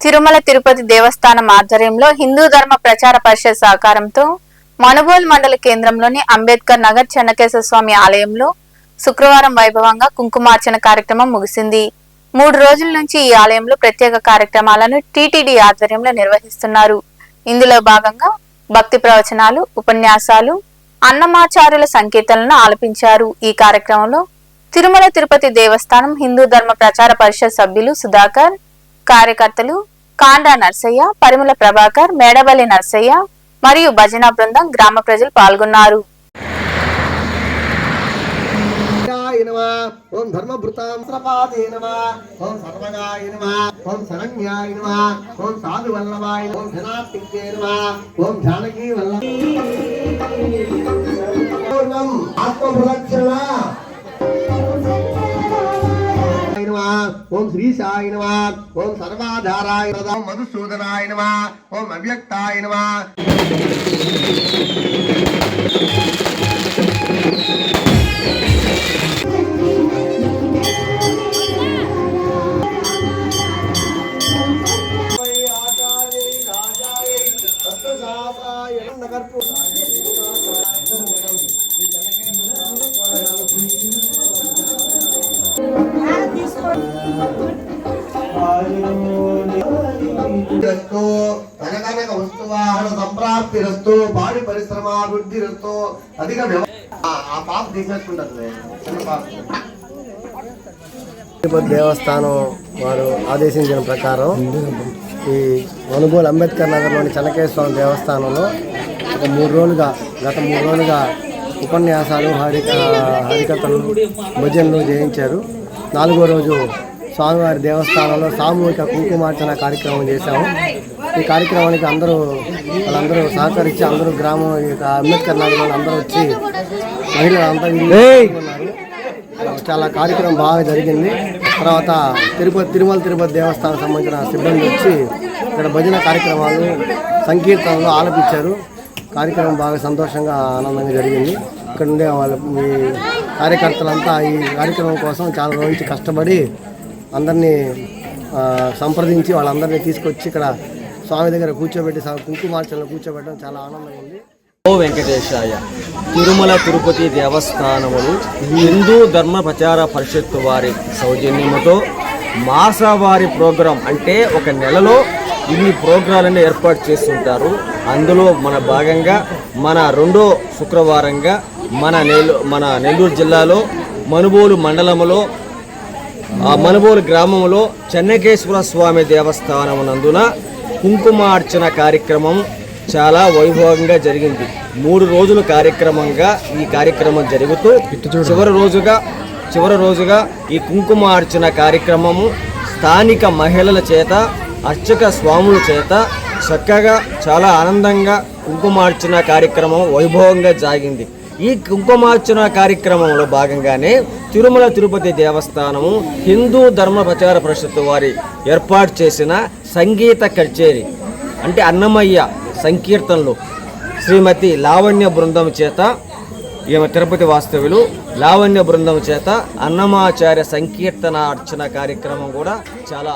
తిరుమల తిరుపతి దేవస్థానం ఆధ్వర్యంలో హిందూ ధర్మ ప్రచార పరిషత్ సహకారంతో మనుబోల్ మండల కేంద్రంలోని అంబేద్కర్ నగర్ చెన్నకేశ్వర స్వామి ఆలయంలో శుక్రవారం వైభవంగా కుంకుమార్చన కార్యక్రమం ముగిసింది. మూడు రోజుల నుంచి ఈ ఆలయంలో ప్రత్యేక కార్యక్రమాలను టీటీడీ ఆధ్వర్యంలో నిర్వహిస్తున్నారు. ఇందులో భాగంగా భక్తి ప్రవచనాలు ఉపన్యాసాలు అన్నమాచార్యుల సంకీర్తనలను ఆలపించారు. ఈ కార్యక్రమంలో తిరుమల తిరుపతి దేవస్థానం హిందూ ధర్మ ప్రచార పరిషత్ సభ్యులు సుధాకర్ కార్యకర్తలు కాండ్రా నర్సయ్య పరిమళ ప్రభాకర్ మేడవల్లి నర్సయ్య మరియు భజన బృందం గ్రామ ప్రజలు పాల్గొన్నారు. సాయి నమ ఓం శ్రీ సాయి నమ ఓం సర్వాధారాయ ఓం మధుసూదనాయ నమ ఓం అవ్యక్తాయ నమ నగర్పూర్ नमः రస్తు కనకనక వస్తువాహన సంప్రాప్తిరస్తు పాడి పరిశ్రమాభివృద్ధిరస్తు అధిక ఆ- పాప తీసేసుకుంటారు తిరుపతి దేవస్థానం వారు ఆదేశించిన ప్రకారం ఈ మనుగోలు అంబేద్కర్ నగర్లోని చెన్నకేశ్వరం దేవస్థానంలో ఒక మూడు రోజులుగా గత మూడు రోజులుగా ఉపన్యాసాలు హరిక హరికథలు భజనలు చేయించారు నాలుగో రోజు స్వామివారి దేవస్థానంలో సామూహిక కుంకుమార్చన కార్యక్రమం చేశాము. ఈ కార్యక్రమానికి అందరూ వాళ్ళందరూ సహకరించి అందరూ గ్రామం అంబేద్కర్ నగర్లో అందరూ వచ్చి ఉన్నారు. చాలా కార్యక్రమం బాగా జరిగింది. తర్వాత తిరుపతి తిరుమల తిరుపతి దేవస్థానం సంబంధించిన సిబ్బంది వచ్చి ఇక్కడ భజన కార్యక్రమాలు సంకీర్తనలు ఆలపించారు. కార్యక్రమం బాగా సంతోషంగా ఆనందంగా జరిగింది. ఇక్కడ ఉండే వాళ్ళ మీ కార్యకర్తలంతా ఈ కార్యక్రమం కోసం చాలా రోజు నుంచి కష్టపడి అందరినీ సంప్రదించి వాళ్ళందరినీ తీసుకొచ్చి ఇక్కడ స్వామి దగ్గర కూర్చోబెట్టి కుంకుమార్చనలో కూర్చోబెట్టడం చాలా ఆనందంగా ఉంది. ఓ వెంకటేశాయ తిరుమల తిరుపతి దేవస్థానములు హిందూ ధర్మ ప్రచార పరిషత్తు వారి సౌజన్యముతో మాసవారి ప్రోగ్రాం అంటే ఒక నెలలో ఇన్ని ప్రోగ్రాలన్నీ ఏర్పాటు చేస్తుంటారు. అందులో మన భాగంగా మన రెండో శుక్రవారంగా మన నెల్లూ మన నెల్లూరు జిల్లాలో మనుబోలు మండలంలో ఆ మనుబోలు గ్రామంలో చెన్నకేశ్వర స్వామి దేవస్థానం నందున కుంకుమార్చన కార్యక్రమం చాలా వైభవంగా జరిగింది. మూడు రోజుల కార్యక్రమంగా ఈ కార్యక్రమం జరుగుతూ చివరి రోజుగా చివరి రోజుగా ఈ కుంకుమార్చన కార్యక్రమము స్థానిక మహిళల చేత అర్చక స్వాముల చేత చక్కగా చాలా ఆనందంగా కుంకుమార్చన కార్యక్రమం వైభవంగా జాగింది. ఈ కుంకుమార్చన కార్యక్రమంలో భాగంగానే తిరుమల తిరుపతి దేవస్థానము హిందూ ధర్మ ప్రచార పరిషత్తు వారి ఏర్పాటు చేసిన సంగీత కచేరీ అంటే అన్నమయ్య సంకీర్తనలు శ్రీమతి లావణ్య బృందం చేత ఈమె తిరుపతి వాస్తవ్యులు లావణ్య బృందం చేత అన్నమాచార్య సంకీర్తన అర్చన కార్యక్రమం కూడా చాలా